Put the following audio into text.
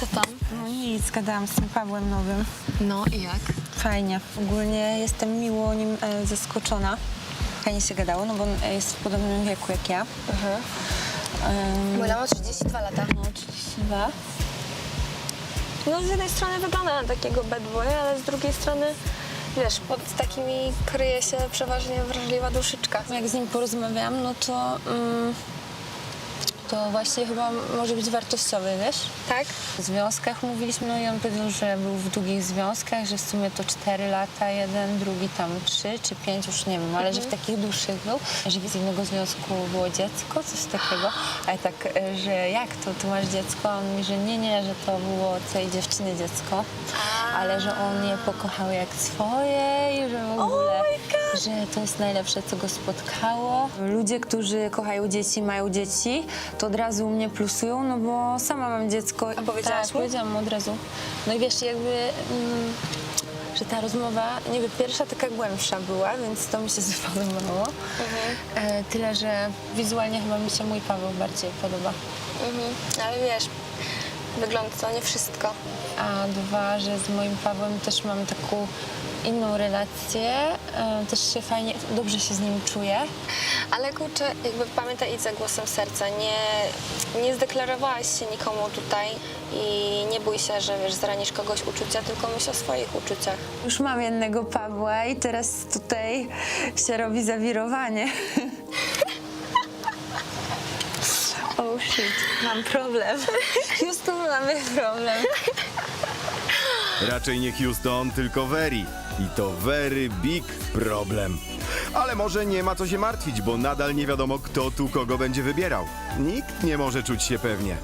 Co tam? No nic, gadałam z tym Pawłem Nowym. No i jak? Fajnie. Ogólnie jestem miło nim e, zaskoczona. Fajnie się gadało, no bo on jest w podobnym wieku jak ja. Ym, Moja ma 32 lata. no, 32. No z jednej strony wygląda na takiego bad boya, ale z drugiej strony, wiesz, pod takimi kryje się przeważnie wrażliwa duszyczka. Jak z nim porozmawiałam, no to... ym, to właśnie chyba może być wartościowy, wiesz? Tak? W związkach mówiliśmy, no i on powiedział, że był w długich związkach, że w sumie to 4 lata, jeden, drugi tam 3 czy 5, już nie wiem, ale że w takich dłuższych był, że z jednego związku było dziecko, coś takiego, a ja tak, e, że jak to, ty masz dziecko? A on mówi, że nie, nie, że to było tej dziewczyny dziecko, ale że on je pokochał jak swoje i że w ogóle, że to jest najlepsze, co go spotkało. Ludzie, którzy kochają dzieci, mają dzieci, to od razu mnie plusują, no bo sama mam dziecko. A powiedziałaś tak, mu? powiedziałam mu od razu. No i wiesz, jakby, mm, że ta rozmowa, nie wiem, pierwsza taka głębsza była, więc to mi się spodobało. E, tyle, że wizualnie chyba mi się mój Paweł bardziej podoba. Mhm. Ale wiesz, wygląd to nie wszystko. A dwa, że z moim Pawłem też mam taką inną relację, e, też się fajnie, dobrze się z nim czuję. Ale kurczę, jakby pamiętaj idź za głosem serca. Nie, nie zdeklarowałaś się nikomu tutaj i nie bój się, że wiesz, zranisz kogoś uczucia, tylko myśl o swoich uczuciach. Już mam jednego Pawła i teraz tutaj się robi zawirowanie. Oh shit, mam problem. Houston, mamy problem. Raczej nie Houston, tylko Very. I to very big problem. Ale może nie ma co się martwić, bo nadal nie wiadomo, kto tu kogo będzie wybierał. Nikt nie może czuć się pewnie.